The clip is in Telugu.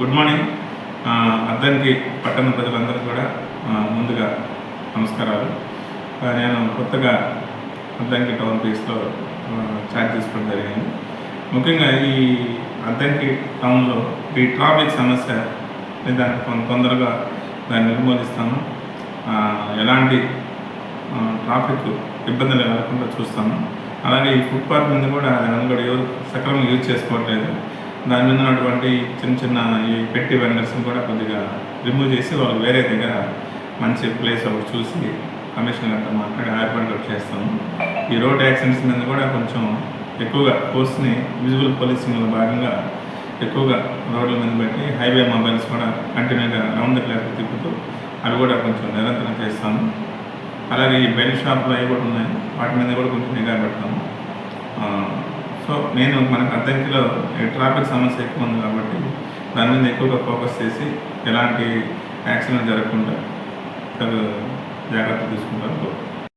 Good morning. అద్దంకి పట్టణ ప్రజలందరూ కూడా ముందుగా నమస్కారాలు. నేను కొత్తగా అద్దంకి టౌన్ ప్లేస్లో ఛార్జ్ తీసుకోవడం జరిగింది. ముఖ్యంగా ఈ అద్దంకి టౌన్లో ఈ ట్రాఫిక్ సమస్య దాన్ని కొంత తొందరగా దాన్ని నిర్మూలిస్తాను ఎలాంటి ట్రాఫిక్ ఇబ్బందులు కలగకుండా చూస్తాను అలాగే ఈ ఫుట్పాత్ మీద కూడా దాన్ని కూడా ఎవరు సక్రమంగా యూజ్ చేసుకోవట్లేదు. దాని మీద ఉన్నటువంటి చిన్న చిన్న ఈ పెట్టి వెండర్స్ని కూడా కొద్దిగా రిమూవ్ చేసి వాళ్ళు వేరే దగ్గర మంచి ప్లేస్ ఒకటి చూసి కమిషన్ గంట మాట్లాడి ఏర్పాటు చేస్తాము. ఈ రోడ్ యాక్సిడెంట్స్ మీద కూడా కొంచెం ఎక్కువగా ఫోర్స్ని విజువల్ పోలీసింగ్లో భాగంగా ఎక్కువగా రోడ్ల మీద పెట్టి హైవే మొబైల్స్ కూడా కంటిన్యూగా రౌండ్ ద క్లాక్ తిప్పుతూ అవి కూడా కొంచెం నిరంతరం చేస్తాము. అలాగే ఈ బెల్ట్ షాప్లు అవి కూడా ఉన్నాయి. వాటి మీద కూడా కొంచెం నిఘా పెడతాము. సో నేను మనకు అద్దంకిలో ట్రాఫిక్ సమస్య ఎక్కువ ఉంది కాబట్టి దాని మీద ఎక్కువగా ఫోకస్ చేసి ఎలాంటి యాక్సిడెంట్ జరగకుండా జాగ్రత్త తీసుకుంటాను.